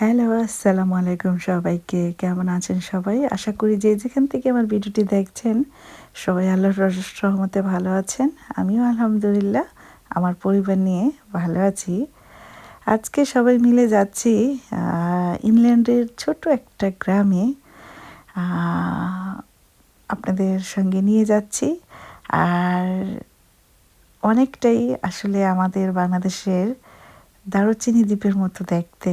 Hello, আসসালামু আলাইকুম সবাইকে। কেমন আছেন সবাই? আশা করি যে যেখান থেকে আমার ভিডিওটি দেখছেন, সবাই আল্লাহর রহমতে ভালো আছেন। আমিও আলহামদুলিল্লাহ, আমার পরিবার নিয়ে ভালো আছি। আজকে সবাই মিলে যাচ্ছি ইংল্যান্ডের ছোট একটা গ্রামে। আপনাদের সঙ্গে নিয়ে যাচ্ছি। আর অনেকটাই আসলে আমাদের বাংলাদেশের দারুচিনি দ্বীপের মতো দেখতে।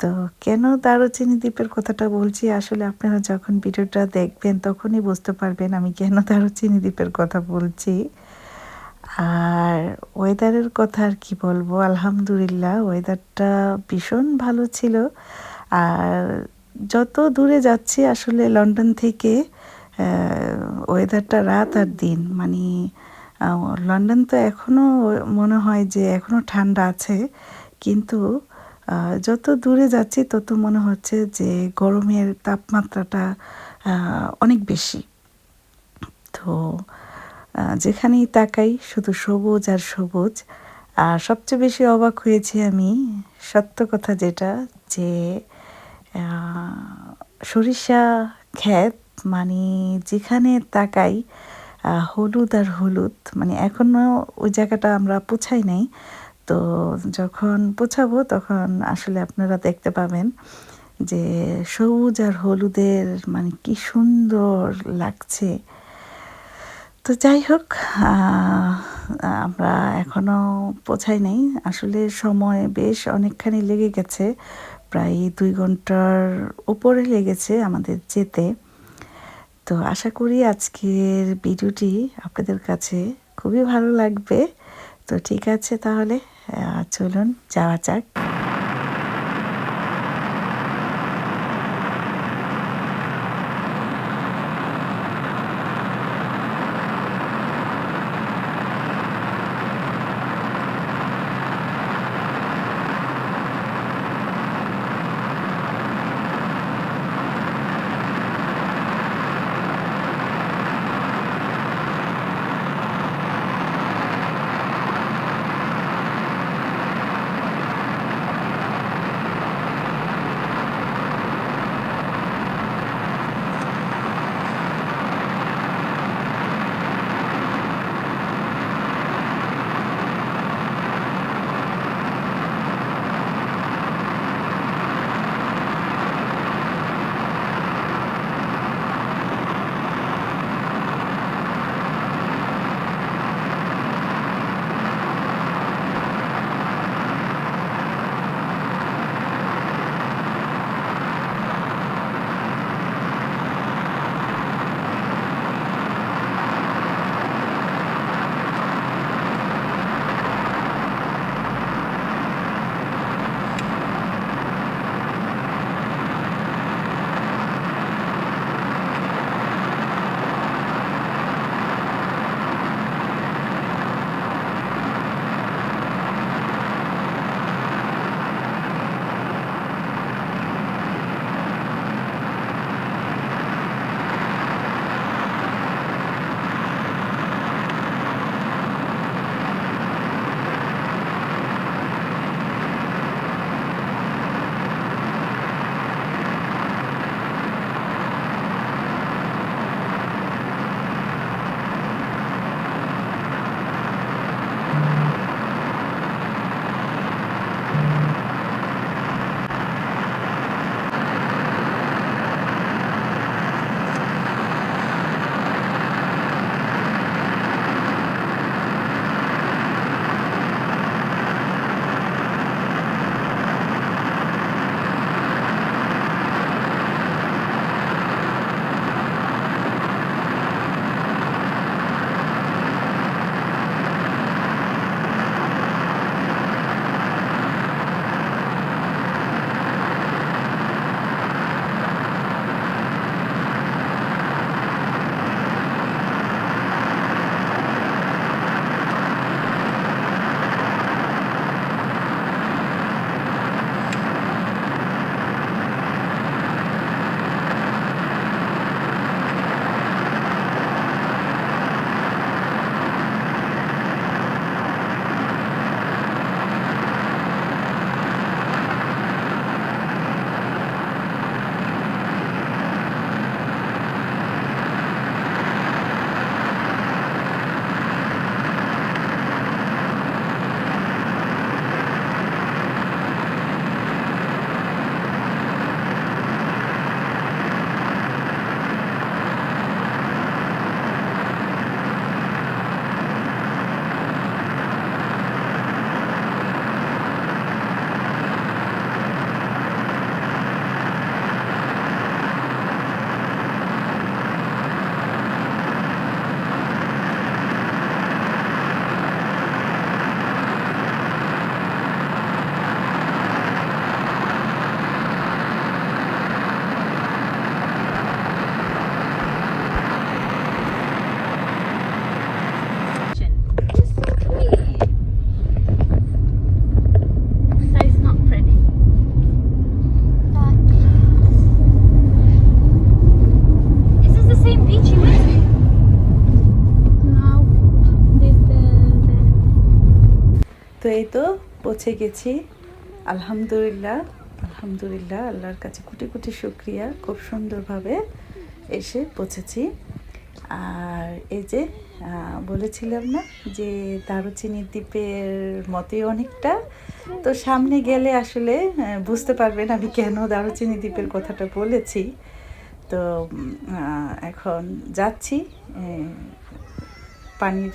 তো কেন দারুচিনি দ্বীপের কথাটা বলছি? আসলে আপনারা যখন ভিডিওটা দেখবেন তখনই বুঝতে পারবেন আমি কেন দারুচিনি দ্বীপের কথা বলছি। আর ওয়েদারের কথা আর কি বলব? আলহামদুলিল্লাহ, ওয়েদারটা ভীষণ ভালো ছিল। আর যত দূরে যাচ্ছি আসলে লন্ডন থেকে ওয়েদারটা রাত আর দিন। মানে লন্ডন তো এখনও মনে হয় যে এখনও ঠান্ডা আছে। কিন্তু যত দূরে যাচ্ছি, তত মনে হচ্ছে যে গরমের তাপমাত্রাটা অনেক বেশি। তো যেখানেই তাকাই, শুধু সবুজ আর সবুজ। আর সবচেয়ে বেশি অবাক হয়েছি আমি, সত্য কথা যেটা, যে সরিষা ক্ষেত মানে যেখানে তাকাই হলুদ আর হলুদ মানে এখনও ওই জায়গাটা আমরা পোছাই নাই। তো যখন পোছাবো তখন আসলে আপনারা দেখতে পাবেন যে সবুজ আর হলুদের মানে কি সুন্দর লাগছে। তো যাই হোক আমরা এখনও পৌঁছাই নাই। আসলে সময় বেশ অনেকখানি লেগে গেছে, প্রায় দুই ঘণ্টার উপরে লেগেছে আমাদের যেতে। তো আশা করি আজকের ভিডিওটি আপনাদের কাছে খুবই ভালো লাগবে। তো ঠিক আছে তাহলে চলুন যাওয়া যাক পৌঁছে গেছি। আলহামদুলিল্লাহ আলহামদুলিল্লাহ, আল্লাহর কাছে কোটি কোটি শুক্রিয়া। খুব সুন্দরভাবে এসে পৌঁছেছি। আর এই যে বলেছিলাম না যে দারুচিনি দ্বীপের মতোই অনেকটা। তো সামনে গেলে আসলে বুঝতে পারবেন আমি কেন দারুচিনি দ্বীপের কথাটা বলেছি। তো এখন যাচ্ছি পানির.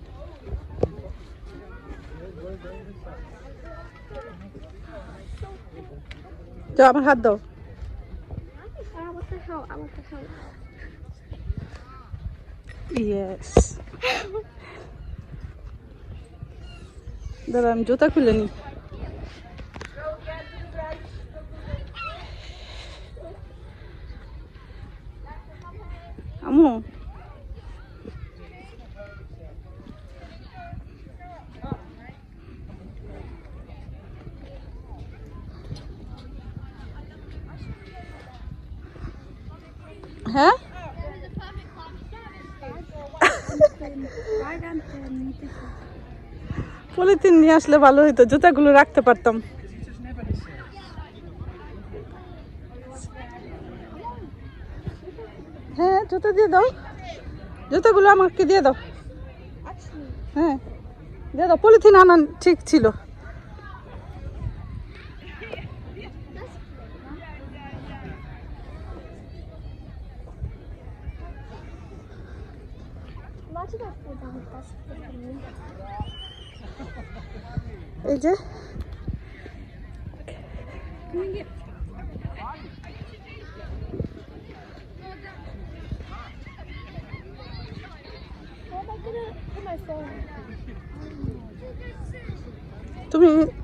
যাও আমার হাত দাও Ah, what the hell? Ah, what the hell? Yes দাদা আমি জুতা খুলে নি আমু Polythene নিয়ে আসলে ভালো হতো জুতাগুলো রাখতে পারতাম। হ্যাঁ জুতা দিয়ে দাও। জুতাগুলো আমাকে দিয়ে দাও। হ্যাঁ দিয়ে দাও। পলিথিন আনান ঠিক ছিল। 빠지다 보다 싶겠네. 이제? 좀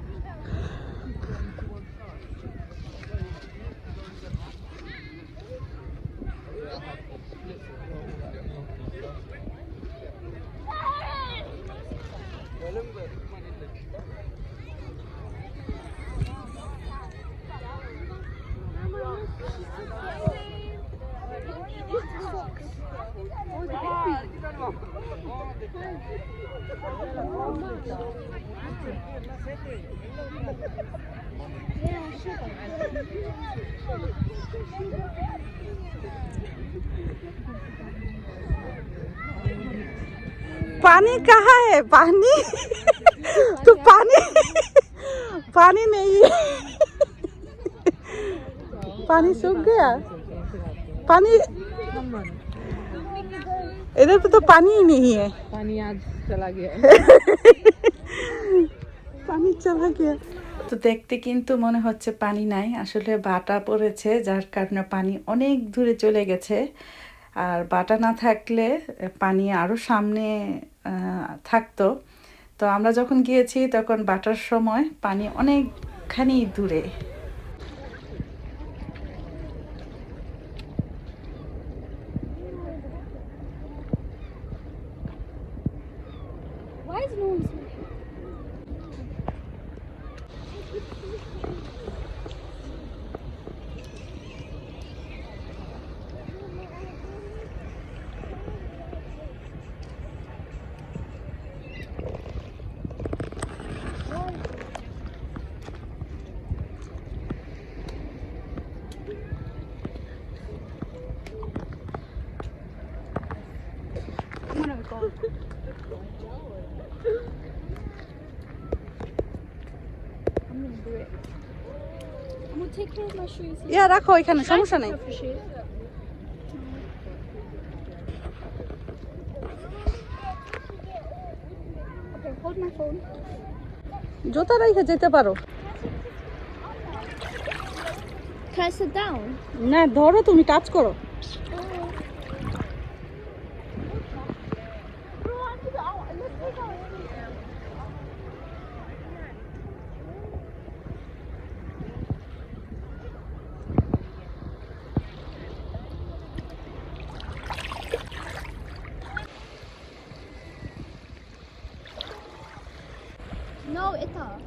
पानी कहाँ है पानी तो पानी पानी नहीं है पानी सूख गया पानी इधर पे तो पानी ही नहीं है पानी आज चला गया पानी चला गया তো দেখতে কিন্তু মনে হচ্ছে পানি নাই আসলে বাটা পড়েছে যার কারণে পানি অনেক দূরে চলে গেছে আর বাটা না থাকলে পানি আরও সামনে আহ, থাকতো। তো আমরা যখন গিয়েছি তখন বাটার সময় পানি অনেকখানি দূরে। ইয়া রাখো এখানে সমস্যা নাই। জোতা রাখে যেতে পারো। না ধরো তুমি কাজ করো। 다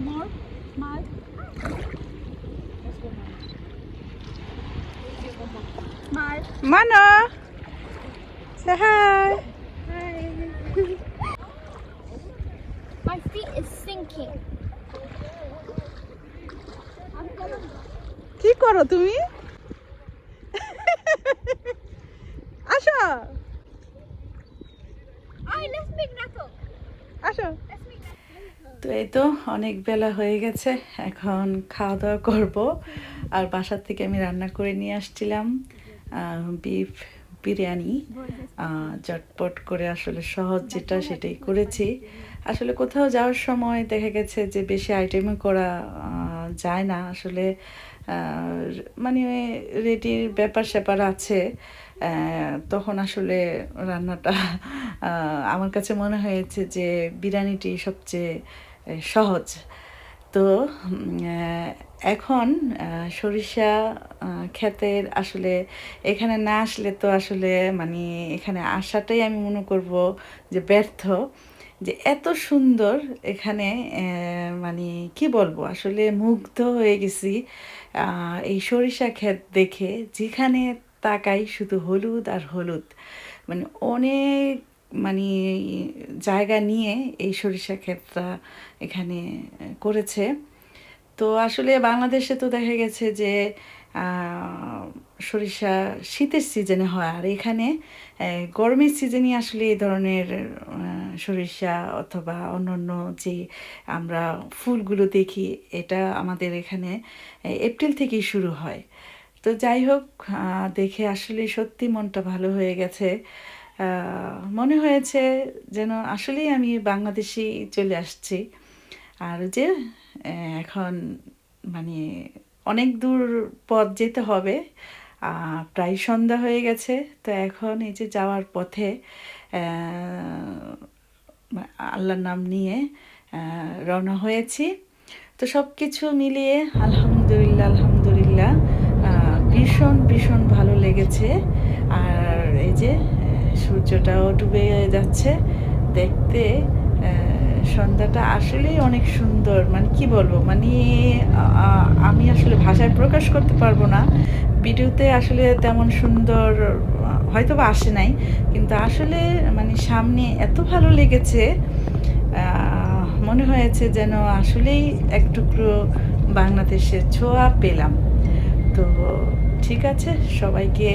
Yeah, more, more. More. Mana. Say hi. Hi. My feet is sinking. I'm gonna. কি করো তুমি আসো তো এই তো, অনেক বেলা হয়ে গেছে, এখন খাওয়া দাওয়া করব। আর বাসার থেকে আমি রান্না করে নিয়ে আসছিলাম বিফ বিরিয়ানি। চটপট করে আসলে সহজ যেটা সেটাই করেছি। আসলে কোথাও যাওয়ার সময় দেখা গেছে যে বেশি আইটেমও করা যায় না। আসলে মানে রেডির ব্যাপার স্যাপার আছে তখন আসলে রান্নাটা আমার কাছে মনে হয়েছে যে বিরিয়ানিটি সবচেয়ে সহজ। তো এখন সরিষা ক্ষেতের আসলে এখানে না আসলে তো আসলে মানে এখানে আসাটাই আমি মনে করব যে ব্যর্থ। যে এত সুন্দর এখানে মানে কি বলব? আসলে মুগ্ধ হয়ে গেছি এই সরিষা ক্ষেত দেখে। যেখানে তাকাই শুধু হলুদ আর হলুদ। মানে অনেক মানে জায়গা নিয়ে এই সরিষা ক্ষেতটা এখানে করেছে। তো আসলে বাংলাদেশে তো দেখা গেছে যে সরিষা শীতের সিজনে হয়। আর এখানে গরমের সিজনে আসলে এই ধরনের সরিষা অথবা অন্যান্য যে আমরা ফুলগুলো দেখি, এটা আমাদের এখানে এপ্রিল থেকেই শুরু হয়। তো যাই হোক দেখে আসলে সত্যি মনটা ভালো হয়ে গেছে। মনে হয়েছে যেন আসলেই আমি বাংলাদেশে চলে আসছি। আর যে এখন মানে অনেক দূর পথ যেতে হবে। প্রায় সন্ধ্যা হয়ে গেছে, তো এখন এই যে যাওয়ার পথে আল্লাহর নাম নিয়ে রওনা হয়েছি। তো সব কিছু মিলিয়ে আলহামদুলিল্লাহ আলহামদুলিল্লাহ ভীষণ ভীষণ ভালো লেগেছে। আর এই যে সূর্যটাও ডুবে যাচ্ছে। দেখতে সন্ধ্যাটা আসলেই অনেক সুন্দর। মানে কি বলব? মানে আমি আসলে ভাষায় প্রকাশ করতে পারব না। ভিডিওতে আসলে তেমন সুন্দর হয়তো বা আসে নাই, কিন্তু আসলে মানে সামনে এত ভালো লেগেছে মনে হয়েছে যেন আসলেই এক টুকরো বাংলাদেশের ছোঁয়া পেলাম। তো ঠিক আছে, সবাইকে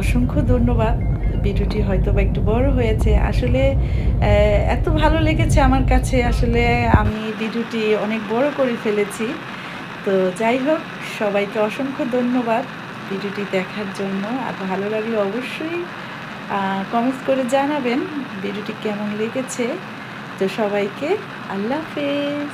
অসংখ্য ধন্যবাদ। ভিডিওটি হয়তো বা একটু বড় হয়েছে। আসলে এত ভালো লেগেছে আমার কাছে। আসলে আমি ভিডিওটি অনেক বড় করে ফেলেছি। তো যাই হোক, সবাইকে অসংখ্য ধন্যবাদ ভিডিওটি দেখার জন্য। আর ভালো লাগলে অবশ্যই কমেন্টস করে জানাবেন ভিডিওটি কেমন লেগেছে। তো সবাইকে আল্লাহ হাফেজ।